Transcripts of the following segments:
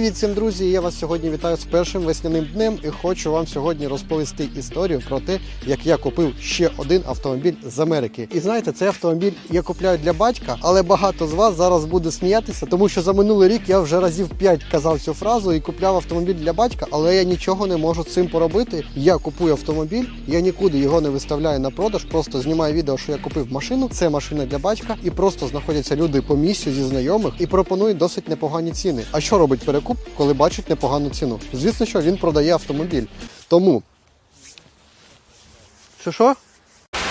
Привіт всім, друзі! Я вас сьогодні вітаю з першим весняним днем і хочу вам сьогодні розповісти історію про те, як я купив ще один автомобіль з Америки. І знаєте, цей автомобіль я купляю для батька, але багато з вас зараз буде сміятися, тому що за минулий рік я вже разів 5 казав цю фразу і купляв автомобіль для батька, але я нічого не можу з цим поробити. Я купую автомобіль, я нікуди його не виставляю на продаж, просто знімаю відео, що я купив машину. Це машина для батька, і просто знаходяться люди по місцю зі знайомих і пропонують досить непогані ціни. А що робить перекуп, коли бачить непогану ціну? Звісно, що він продає автомобіль. Тому. Що що?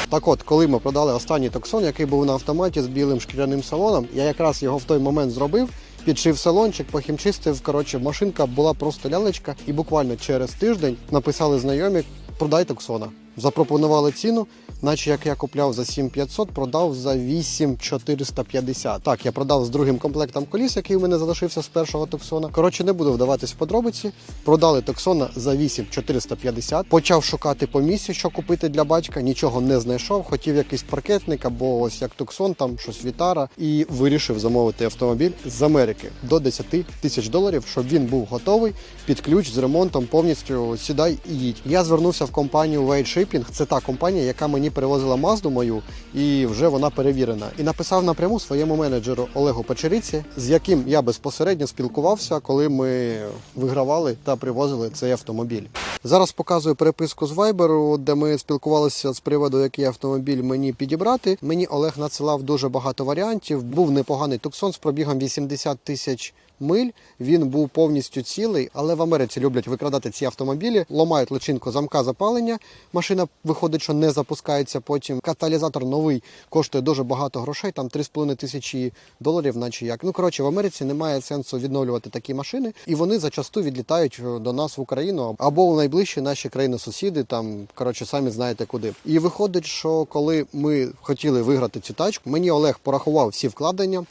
Так от, коли ми продали останній токсон, який був на автоматі з білим шкіряним салоном, я якраз його в той момент зробив. Підшив салончик, похімчистив. Коротше, машинка була просто лялечка, і буквально через тиждень написали знайомі: продай токсона. Запропонували ціну, наче як я купляв за 7500, продав за 8450. Так, я продав з другим комплектом коліс, який у мене залишився з першого токсона. Коротше, не буду вдаватись в подробиці. Продали токсона за 8450. Почав шукати по місці, що купити для батька. Нічого не знайшов. Хотів якийсь паркетник або ось як токсон, там щось вітара, і вирішив замовити автомобіль з Америки до 10 тисяч доларів, щоб він був готовий під ключ з ремонтом. Повністю сідай і їдь. Я звернувся в компанію Wade Shipping. Це та компанія, яка мені перевозила мазду мою, і вже вона перевірена. І написав напряму своєму менеджеру Олегу Печериці, з яким я безпосередньо спілкувався, коли ми вигравали та привозили цей автомобіль. Зараз показую переписку з Viber, де ми спілкувалися з приводу, який автомобіль мені підібрати. Мені Олег надсилав дуже багато варіантів. Був непоганий туксон з пробігом 80 тисяч миль. Він був повністю цілий, але в Америці люблять викрадати ці автомобілі, ламають личинку замка запалення. Машина виходить, що не запускається. Потім каталізатор новий коштує дуже багато грошей, там 3,5 тисячі доларів, наче як. Ну коротше, в Америці немає сенсу відновлювати такі машини, і вони зачасту відлітають е, до нас в Україну або в найближчі наші країни-сусіди. Там коротше, самі знаєте куди. І виходить, що коли ми хотіли виграти цю тачку, мені Олег порахував всі вкладення.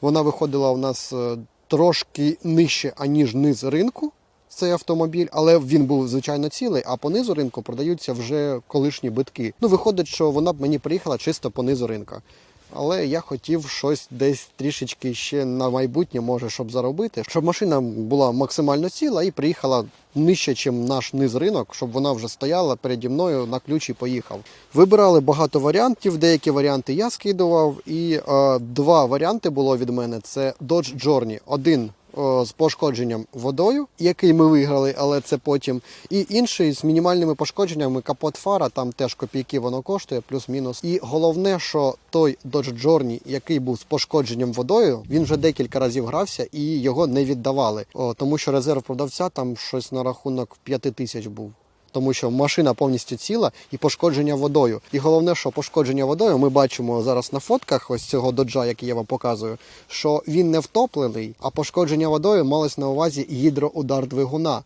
Вона виходила у нас е, трошки нижче, аніж низ ринку. Цей автомобіль, але він був звичайно цілий, а по низу ринку продаються вже колишні битки. Ну, виходить, що вона б мені приїхала чисто по низу ринка. Але я хотів щось десь трішечки ще на майбутнє, може, щоб заробити, щоб машина була максимально ціла і приїхала нижче, ніж наш низ ринок, щоб вона вже стояла переді мною на ключ і поїхав. Вибирали багато варіантів. Деякі варіанти я скидував, і е, два варіанти було від мене: це Dodge Journey. Один з пошкодженням водою, який ми виграли, але це потім. І інший з мінімальними пошкодженнями капот фара, там теж копійки воно коштує, плюс-мінус. І головне, що той Dodge Journey, який був з пошкодженням водою, він вже декілька разів грався і його не віддавали. О, тому що резерв продавця там щось на рахунок 5 тисяч був. Тому що машина повністю ціла і пошкодження водою. І головне, що пошкодження водою ми бачимо зараз на фотках ось цього доджа, який я вам показую, що він не втоплений, а пошкодження водою малось на увазі гідроудар двигуна.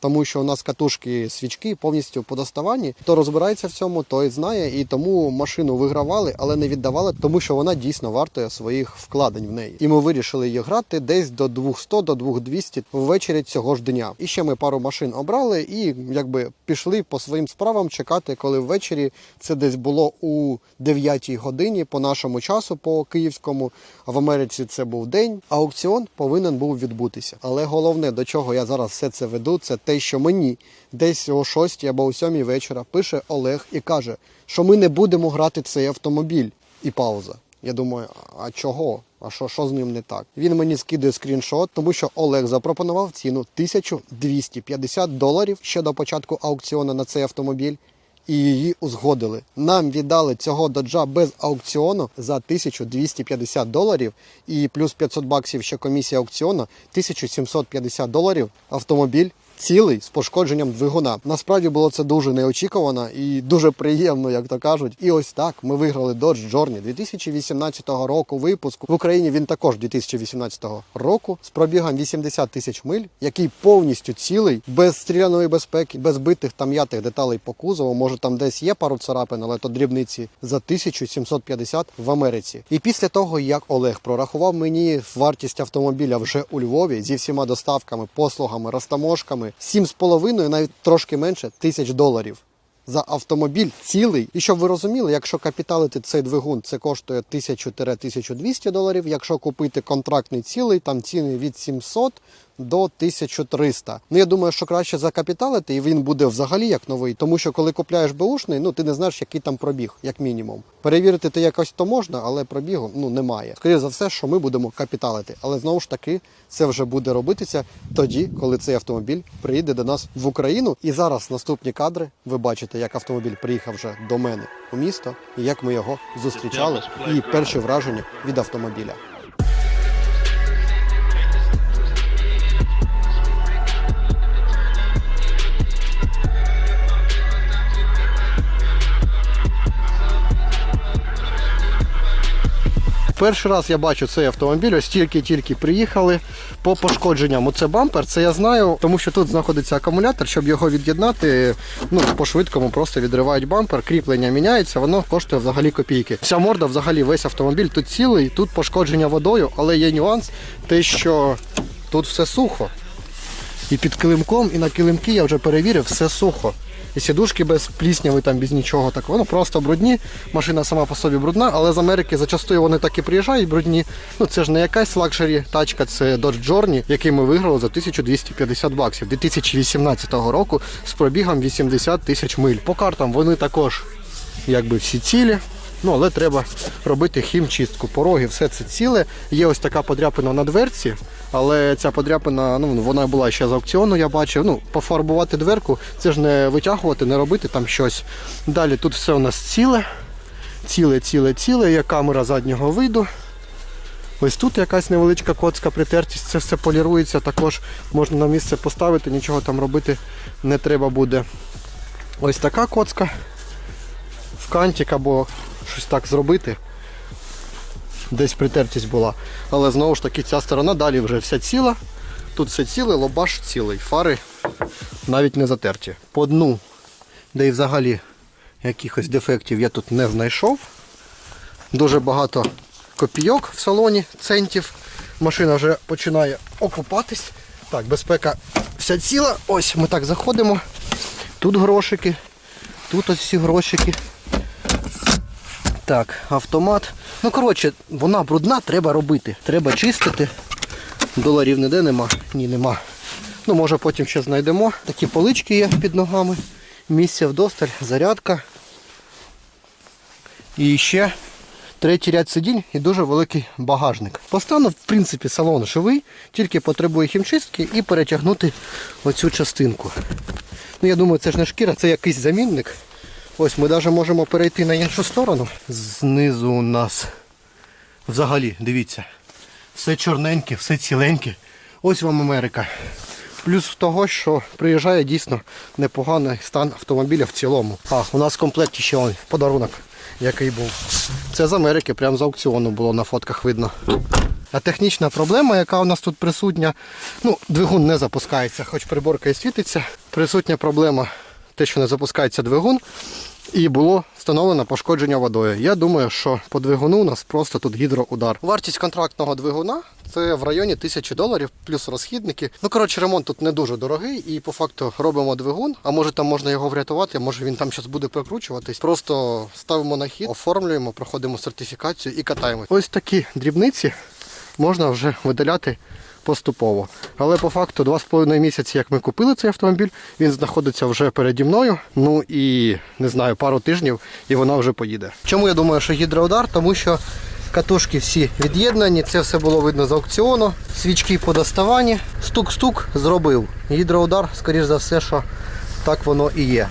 Тому що у нас катушки свічки повністю подоставані. Хто розбирається в цьому, той знає, і тому машину вигравали, але не віддавали, тому що вона дійсно вартує своїх вкладень в неї. І ми вирішили її грати десь до 200 до 2200 ввечері цього ж дня. І ще ми пару машин обрали і якби пішли по своїм справам чекати, коли ввечері це десь було у 9 годині по нашому часу, по київському. В Америці це був день. Аукціон повинен був відбутися. Але головне, до чого я зараз все це веду, це те, що мені десь о 6 або о 7 вечора пише Олег і каже, що ми не будемо грати цей автомобіль. І пауза. Я думаю, а чого? А що, що з ним не так? Він мені скидує скріншот, тому що Олег запропонував ціну 1250 доларів ще до початку аукціону на цей автомобіль. І її узгодили. Нам віддали цього доджа без аукціону за 1250 доларів і плюс 500 баксів ще комісія аукціону 1750 доларів. Автомобіль цілий з пошкодженням двигуна. Насправді було це дуже неочікувано і дуже приємно, як то кажуть. І ось так ми виграли Dodge Journey 2018 року випуску. В Україні він також 2018 року з пробігом 80 тисяч миль, який повністю цілий, без стріляної безпеки, без битих та м'ятих деталей по кузову. Може там десь є пару царапин, але то дрібниці за 1750 в Америці. І після того, як Олег прорахував мені вартість автомобіля вже у Львові зі всіма доставками, послугами, розтаможками, 7,5, навіть трошки менше тисяч доларів. За автомобіль цілий. І щоб ви розуміли, якщо капіталити цей двигун, це коштує 1000-1200 доларів. Якщо купити контрактний цілий, там ціни від 700 до 1300. Ну я думаю, що краще закапіталити, і він буде взагалі як новий, тому що коли купляєш беушний, ну ти не знаєш, який там пробіг, як мінімум. Перевірити ти якось то можна, але пробігу ну немає. Скоріше за все, що ми будемо капіталити. Але знову ж таки, це вже буде робитися тоді, коли цей автомобіль приїде до нас в Україну. І зараз наступні кадри. Ви бачите, як автомобіль приїхав вже до мене у місто, і як ми його зустрічали, і перші враження від автомобіля. Перший раз я бачу цей автомобіль, ось тільки-тільки приїхали по пошкодженням. Оце бампер, це я знаю, тому що тут знаходиться акумулятор, щоб його від'єднати, ну по-швидкому просто відривають бампер, кріплення міняється, воно коштує взагалі копійки. Вся морда, взагалі, весь автомобіль тут цілий, тут пошкодження водою, але є нюанс, те, що тут все сухо. І під килимком, і на килимки я вже перевірив, все сухо. І сідушки без плісняви, там без нічого такого. Ну просто брудні. Машина сама по собі брудна, але з Америки зачастую вони так і приїжджають брудні. Ну це ж не якась лакшері тачка, це Dodge Journey, який ми виграли за 1250 баксів 2018 року з пробігом 80 тисяч миль. По картам вони також якби всі цілі. Ну, але треба робити хімчистку. Пороги, все це ціле. Є ось така подряпина на дверці, але ця подряпина, ну вона була ще з аукціону, я бачив. Ну, пофарбувати дверку, це ж не витягувати, не робити там щось. Далі тут все у нас ціле. Ціле, ціле, ціле, є камера заднього виду. Ось тут якась невеличка коцка притертість, це все полірується, також можна на місце поставити, нічого там робити не треба буде. Ось така коцка в кантик або щось так зробити. Десь притертість була. Але знову ж таки ця сторона далі вже вся ціла. Тут все ціле, лобаш цілий, фари навіть не затерті. По дну, де і взагалі якихось дефектів я тут не знайшов. Дуже багато копійок в салоні, центів. Машина вже починає окупатись. Так, безпека вся ціла. Ось ми так заходимо. Тут грошики, тут ось всі грошики. Так, автомат. Ну, коротше, вона брудна, треба робити. Треба чистити. Доларів ніде нема. Ні, нема. Ну, може потім ще знайдемо. Такі полички є під ногами. Місце вдосталь, зарядка. І ще третій ряд сидінь і дуже великий багажник. По стану, в принципі, салон живий, тільки потребує хімчистки і перетягнути оцю частинку. Ну, я думаю, це ж не шкіра, це якийсь замінник. Ось ми навіть можемо перейти на іншу сторону. Знизу у нас взагалі, дивіться, все чорненьке, все ціленьке. Ось вам Америка. Плюс в того, що приїжджає дійсно непоганий стан автомобіля в цілому. А, у нас в комплекті ще он, подарунок, який був. Це з Америки, прямо з аукціону було на фотках видно. А технічна проблема, яка у нас тут присутня, ну, двигун не запускається, хоч приборка і світиться. Присутня проблема, те, що не запускається двигун, і було встановлено пошкодження водою. Я думаю, що по двигуну у нас просто тут гідроудар. Вартість контрактного двигуна це в районі 1000 доларів плюс розхідники. Ну коротше, ремонт тут не дуже дорогий, і по факту робимо двигун. А може там можна його врятувати, може він там щось буде прикручуватись. Просто ставимо на хід, оформлюємо, проходимо сертифікацію і катаємо. Ось такі дрібниці можна вже видаляти поступово. Але по факту 2,5 місяці, як ми купили цей автомобіль, він знаходиться вже переді мною. Ну і не знаю, пару тижнів і вона вже поїде. Чому я думаю, що гідроудар? Тому що катушки всі від'єднані, це все було видно з аукціону. Свічки подоставані. Стук-стук зробив. Гідроудар, скоріш за все, що так воно і є.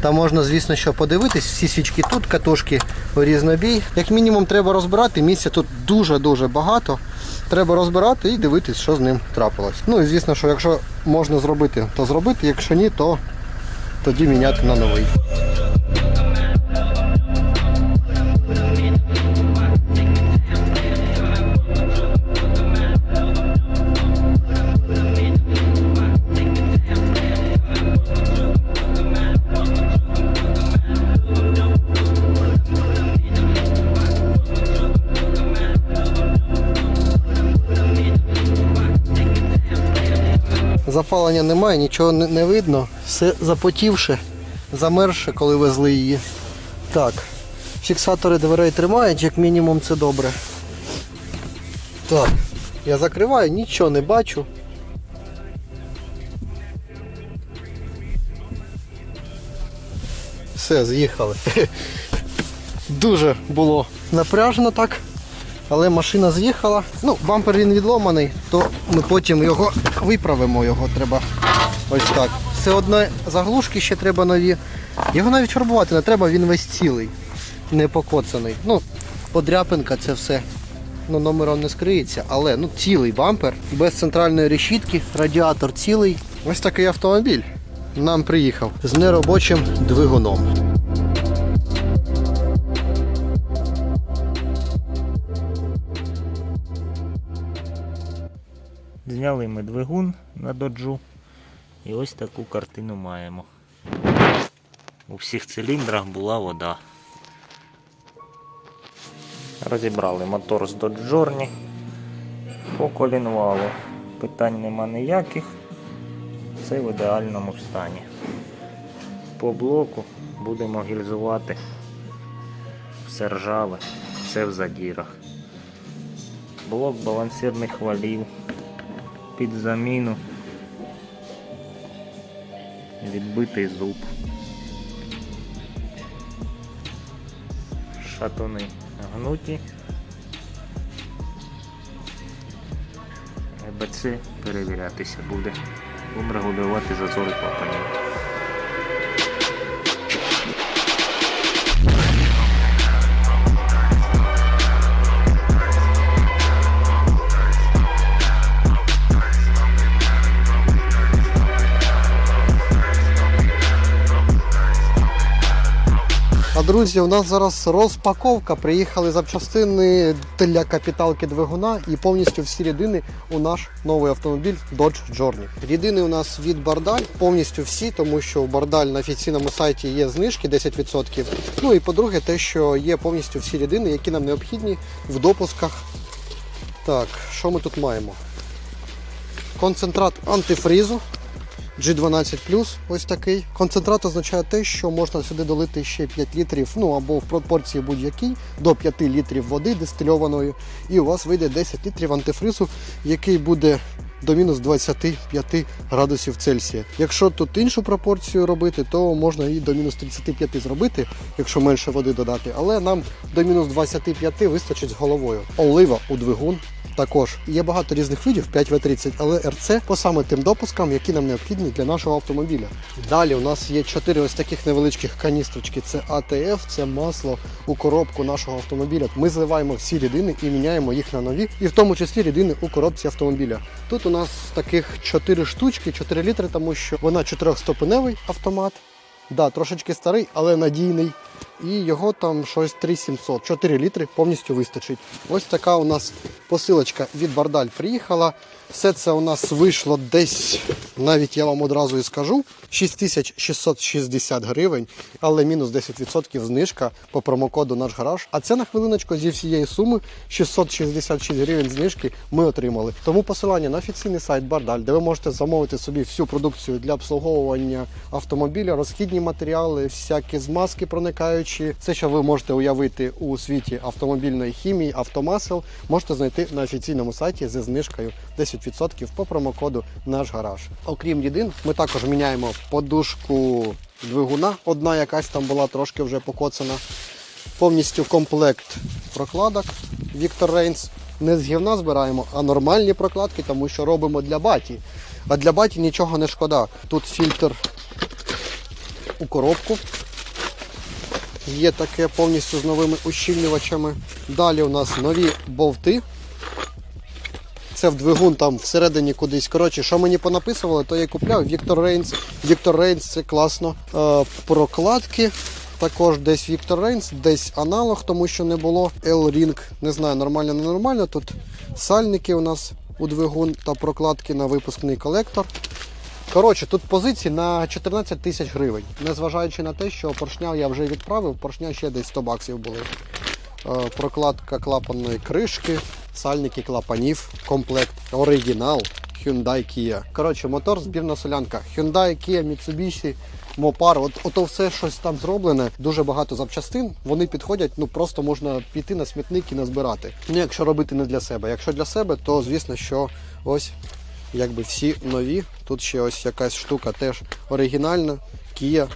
Там можна, звісно, що подивитись, всі свічки тут, катушки у різнобій. Як мінімум треба розбирати, місця тут дуже-дуже багато. Треба розбирати і дивитись, що з ним трапилось. Ну і звісно, що якщо можна зробити, то зробити, якщо ні, то тоді міняти на новий. опалення немає, нічого не видно. Все запотівше, замерше, коли везли її. Так, фіксатори дверей тримають, як мінімум це добре. Так, я закриваю, нічого не бачу. Все, з'їхали. Дуже було напряжно так, але машина з'їхала. Ну, бампер він відломаний, то ми потім його виправимо. Його треба ось так. Все одно заглушки ще треба нові. Його навіть фарбувати не треба, він весь цілий, не покоцаний. Ну, подряпинка це все ну, номером не скриється, але ну, цілий бампер, без центральної решітки, радіатор цілий. Ось такий автомобіль нам приїхав з неробочим двигуном. Зняли ми двигун на доджу і ось таку картину маємо. У всіх циліндрах була вода. Розібрали мотор з доджорні по колінвалу. Питань нема ніяких. Все в ідеальному стані. По блоку будемо гільзувати все ржаве, все в задірах. Блок балансирних валів під заміну. Відбитий зуб. Шатуни гнуті. ЕБЦ перевірятися буде. Будемо регулювати зазори клапанів. Друзі, у нас зараз розпаковка. Приїхали запчастини для капіталки двигуна і повністю всі рідини у наш новий автомобіль Dodge Journey. Рідини у нас від Бардаль, повністю всі, тому що у Бардаль на офіційному сайті є знижки 10%. Ну і по-друге, те, що є повністю всі рідини, які нам необхідні в допусках. Так, що ми тут маємо? Концентрат антифрізу. G12 ось такий. Концентрат означає те, що можна сюди долити ще 5 літрів, ну або в пропорції будь-якій, до 5 літрів води дистильованої, і у вас вийде 10 літрів антифризу, який буде до мінус 25 градусів Цельсія. Якщо тут іншу пропорцію робити, то можна і до мінус 35 зробити, якщо менше води додати. Але нам до мінус 25 вистачить з головою. Олива у двигун також є багато різних видів 5В30, але РЦ по саме тим допускам, які нам необхідні для нашого автомобіля. Далі у нас є чотири ось таких невеличких каністрочки. Це АТФ, це масло у коробку нашого автомобіля. Ми зливаємо всі рідини і міняємо їх на нові, і в тому числі рідини у коробці автомобіля. Тут у нас таких 4 штучки, 4 літри, тому що вона чотирьохступеневий автомат. Да, трошечки старий, але надійний. І його там щось 3700, 4 літри повністю вистачить. Ось така у нас посилочка від Бардаль приїхала. Все це у нас вийшло десь, навіть я вам одразу і скажу, 6660 гривень, але мінус 10% знижка по промокоду наш гараж. А це на хвилиночку зі всієї суми 666 гривень знижки ми отримали. Тому посилання на офіційний сайт Бардаль, де ви можете замовити собі всю продукцію для обслуговування автомобіля, розхідні матеріали, всякі змазки проникаючі. Все, що ви можете уявити у світі автомобільної хімії, автомасел, можете знайти на офіційному сайті зі знижкою 10% по промокоду наш гараж. Окрім єдин, ми також міняємо подушку двигуна. Одна якась там була трошки вже покоцана. Повністю комплект прокладок Victor Reigns. Не з гівна збираємо, а нормальні прокладки, тому що робимо для баті. А для баті нічого не шкода. Тут фільтр у коробку. Є таке повністю з новими ущільнювачами. Далі у нас нові болти. Це в двигун там всередині кудись. Коротше, що мені понаписували, то я купляв. Віктор Рейнс. Віктор Рейнс це класно. Е, прокладки. Також десь Віктор Рейнс, десь аналог, тому що не було. L-Ring. Не знаю, нормально, не нормально. Тут сальники у нас у двигун та прокладки на випускний колектор. Коротше, тут позиції на 14 тисяч гривень. Незважаючи на те, що поршня я вже відправив, поршня ще десь 100 баксів були. Е, Прокладка клапанної кришки, сальники клапанів, комплект, оригінал Hyundai Kia. Коротше, мотор, збірна солянка. Hyundai, Kia, Mitsubishi, Mopar, от ото все щось там зроблене, дуже багато запчастин. Вони підходять, ну просто можна піти на смітник і назбирати. Ну, якщо робити не для себе. Якщо для себе, то звісно, що ось якби всі нові. Тут ще ось якась штука теж оригінальна. Kia,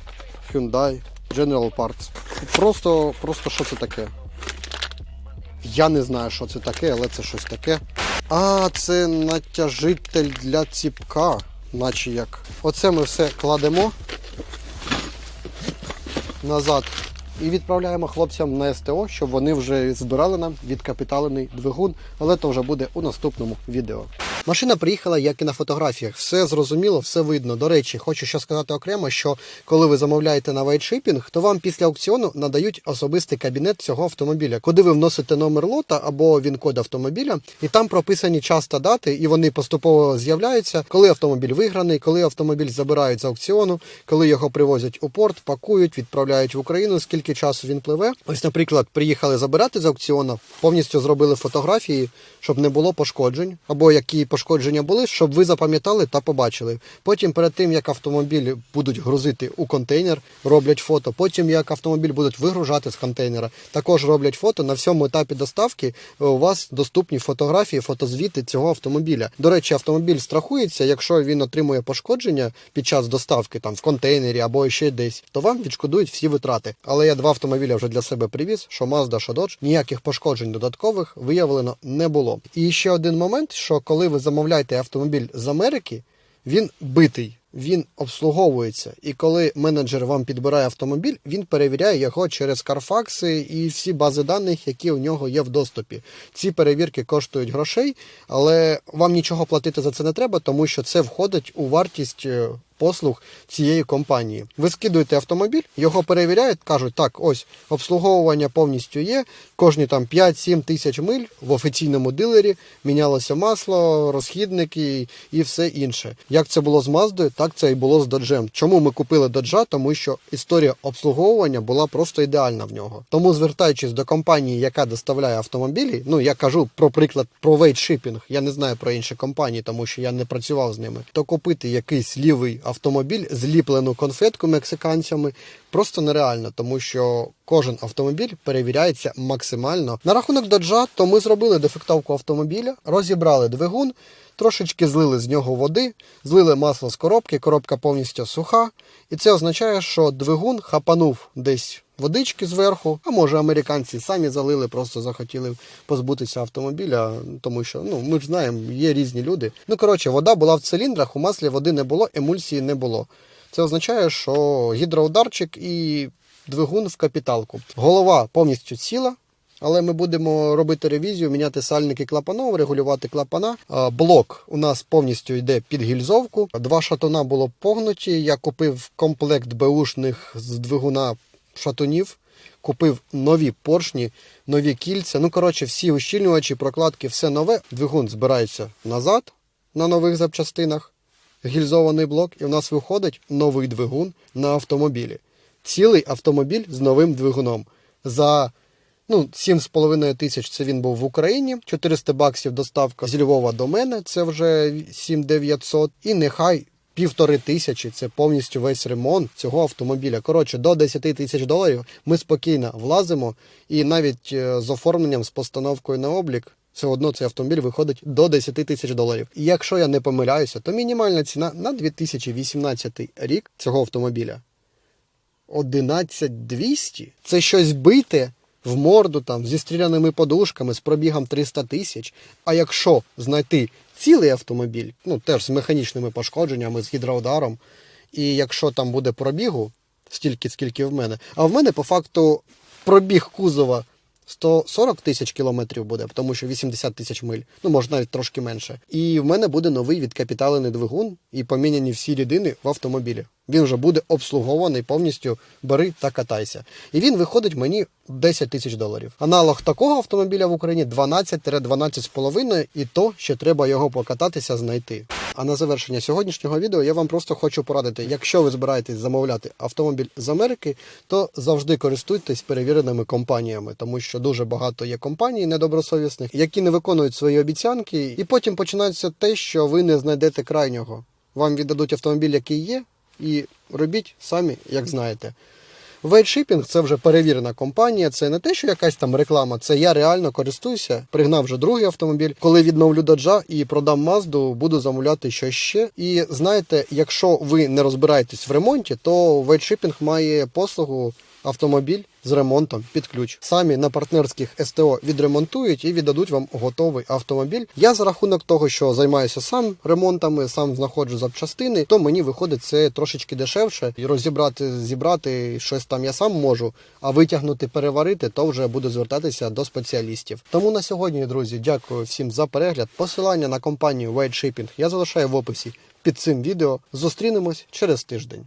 Hyundai, General Parts. Просто, просто що це таке? Я не знаю, що це таке, але це щось таке. А, це натяжитель для ціпка, наче як. Оце ми все кладемо назад і відправляємо хлопцям на СТО, щоб вони вже збирали нам відкапіталений двигун, але то вже буде у наступному відео. Машина приїхала, як і на фотографіях. Все зрозуміло, все видно. До речі, хочу ще сказати окремо, що коли ви замовляєте на вайтшипінг, то вам після аукціону надають особистий кабінет цього автомобіля, куди ви вносите номер лота або він-код автомобіля, і там прописані час та дати, і вони поступово з'являються, коли автомобіль виграний, коли автомобіль забирають з аукціону, коли його привозять у порт, пакують, відправляють в Україну, скільки часу він пливе. Ось, наприклад, приїхали забирати з аукціону, повністю зробили фотографії, щоб не було пошкоджень, або які пошкодження були, щоб ви запам'ятали та побачили. Потім, перед тим як автомобіль будуть грузити у контейнер, роблять фото. Потім, як автомобіль будуть вигружати з контейнера, також роблять фото. На всьому етапі доставки е, у вас доступні фотографії, фотозвіти цього автомобіля. До речі, автомобіль страхується, якщо він отримує пошкодження під час доставки там в контейнері або ще десь, то вам відшкодують всі витрати. Але я два автомобіля вже для себе привіз, що Mazda, що Dodge, ніяких пошкоджень додаткових виявлено не було. І ще один момент, що коли ви замовляєте автомобіль з Америки, він битий. Він обслуговується, і коли менеджер вам підбирає автомобіль, він перевіряє його через карфакси і всі бази даних, які у нього є в доступі. Ці перевірки коштують грошей, але вам нічого платити за це не треба, тому що це входить у вартість е, послуг цієї компанії. Ви скидуєте автомобіль, його перевіряють, кажуть, так, ось обслуговування повністю є. Кожні там 5-7 тисяч миль в офіційному дилері мінялося масло, розхідники і все інше. Як це було з Маздою, так це і було з Доджем. Чому ми купили Доджа? Тому що історія обслуговування була просто ідеальна в нього. Тому, звертаючись до компанії, яка доставляє автомобілі, ну я кажу про приклад про вейтшипінг, я не знаю про інші компанії, тому що я не працював з ними. То купити якийсь лівий автомобіль, зліплену конфетку мексиканцями, просто нереально, тому що кожен автомобіль перевіряється максимально. На рахунок доджа, то ми зробили дефектовку автомобіля, розібрали двигун. Трошечки злили з нього води, злили масло з коробки, коробка повністю суха. І це означає, що двигун хапанув десь водички зверху, а може американці самі залили, просто захотіли позбутися автомобіля, тому що ну ми ж знаємо, є різні люди. Ну коротше, вода була в циліндрах, у маслі води не було, емульсії не було. Це означає, що гідроударчик і двигун в капіталку. Голова повністю ціла. Але ми будемо робити ревізію, міняти сальники клапанов, регулювати клапана. Блок у нас повністю йде під гільзовку. Два шатуна було погнуті. Я купив комплект беушних з двигуна шатунів. Купив нові поршні, нові кільця. Ну, коротше, всі ущільнювачі, прокладки, все нове. Двигун збирається назад на нових запчастинах. Гільзований блок, і в нас виходить новий двигун на автомобілі. Цілий автомобіль з новим двигуном. За Ну, 7,5 тисяч це він був в Україні. 400 баксів доставка з Львова до мене, це вже 7900. І нехай півтори тисячі це повністю весь ремонт цього автомобіля. Коротше, до 10 тисяч доларів ми спокійно влазимо, і навіть е, з оформленням, з постановкою на облік. Все одно цей автомобіль виходить до 10 тисяч доларів. І якщо я не помиляюся, то мінімальна ціна на 2018 рік цього автомобіля 11200. Це щось бите в морду там зі стріляними подушками з пробігом 300 тисяч. А якщо знайти цілий автомобіль, ну теж з механічними пошкодженнями, з гідроударом, і якщо там буде пробігу, стільки, скільки в мене, а в мене по факту пробіг кузова 140 тисяч кілометрів буде, тому що 80 тисяч миль, ну може навіть трошки менше. І в мене буде новий відкапіталений двигун і поміняні всі рідини в автомобілі. Він вже буде обслугований повністю бери та катайся. І він виходить мені 10 тисяч доларів. Аналог такого автомобіля в Україні 12-12,5, і то ще треба його покататися, знайти. А на завершення сьогоднішнього відео я вам просто хочу порадити, якщо ви збираєтесь замовляти автомобіль з Америки, то завжди користуйтесь перевіреними компаніями, тому що дуже багато є компаній недобросовісних, які не виконують свої обіцянки, і потім починається те, що ви не знайдете крайнього. Вам віддадуть автомобіль, який є, і робіть самі, як знаєте. Вейтшипінг це вже перевірена компанія. Це не те, що якась там реклама. Це я реально користуюся. Пригнав вже другий автомобіль. Коли відновлю доджа і продам Мазду, буду замовляти щось ще. І знаєте, якщо ви не розбираєтесь в ремонті, то Вейтшипінг має послугу автомобіль з ремонтом під ключ. Самі на партнерських СТО відремонтують і віддадуть вам готовий автомобіль. Я за рахунок того, що займаюся сам ремонтами, сам знаходжу запчастини, то мені виходить це трошечки дешевше. І розібрати, зібрати щось там я сам можу, а витягнути, переварити, то вже буду звертатися до спеціалістів. Тому на сьогодні, друзі, дякую всім за перегляд. Посилання на компанію White Shipping я залишаю в описі під цим відео. Зустрінемось через тиждень.